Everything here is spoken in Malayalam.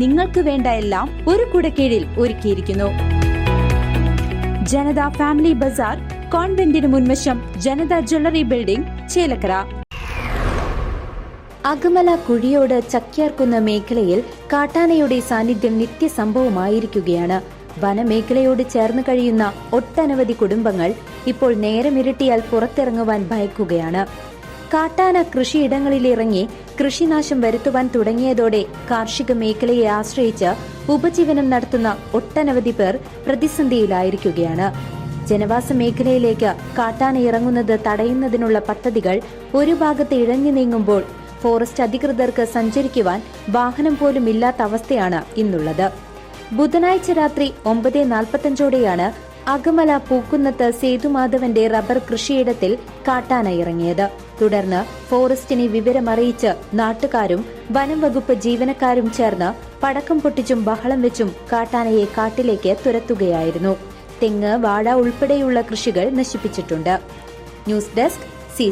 നിങ്ങൾക്ക് വേണ്ട എല്ലാം ഒരു കുടക്കീഴിൽ ഒരുക്കിയിരിക്കുന്നു. ജനത ഫാമിലി ബസാർ കോൺവെന്റിന് മുൻവശം ജനത ജ്വല്ലറി ബിൽഡിംഗ് ചേലക്കര. അകമല കുഴിയോട് ചക്യാർക്കുന്ന മേഖലയിൽ കാട്ടാനയുടെ സാന്നിധ്യം നിത്യസംഭവമായിരിക്കുകയാണ്. വനമേഖലയോട് ചേർന്ന് കഴിയുന്ന ഒട്ടനവധി കുടുംബങ്ങൾ ഇപ്പോൾ നേരമിരട്ടിയാൽ പുറത്തിറങ്ങുവാൻ ഭയക്കുകയാണ്. കാട്ടാന കൃഷിയിടങ്ങളിലിറങ്ങി കൃഷിനാശം വരുത്തുവാൻ തുടങ്ങിയതോടെ കാർഷിക മേഖലയെ ആശ്രയിച്ച് ഉപജീവനം നടത്തുന്ന ഒട്ടനവധി പേർ പ്രതിസന്ധിയിലായിരിക്കുകയാണ്. ജനവാസ മേഖലയിലേക്ക് കാട്ടാന ഇറങ്ങുന്നത് തടയുന്നതിനുള്ള പദ്ധതികൾ ഒരു ഭാഗത്ത് ഇഴഞ്ഞു നീങ്ങുമ്പോൾ ഫോറസ്റ്റ് അധികൃതർക്ക് സഞ്ചരിക്കുവാൻ വാഹനം പോലും ഇല്ലാത്ത അവസ്ഥയാണ് ഇന്നുള്ളത്. ബുധനാഴ്ച രാത്രി ഒമ്പത് നാൽപ്പത്തഞ്ചോടെയാണ് അകമല പൂക്കുന്നത്ത് സേതുമാധവന്റെ റബ്ബർ കൃഷിയിടത്തിൽ കാട്ടാന ഇറങ്ങിയത്. തുടർന്ന് ഫോറസ്റ്റിനെ വിവരമറിയിച്ച് നാട്ടുകാരും വനം വകുപ്പ് ജീവനക്കാരും ചേർന്ന് പടക്കം പൊട്ടിച്ചും ബഹളം വെച്ചും കാട്ടാനയെ കാട്ടിലേക്ക് തുരത്തുകയായിരുന്നു. തെങ്ങ് വാഴ ഉൾപ്പെടെയുള്ള കൃഷികൾ നശിപ്പിച്ചിട്ടുണ്ട്. News desk C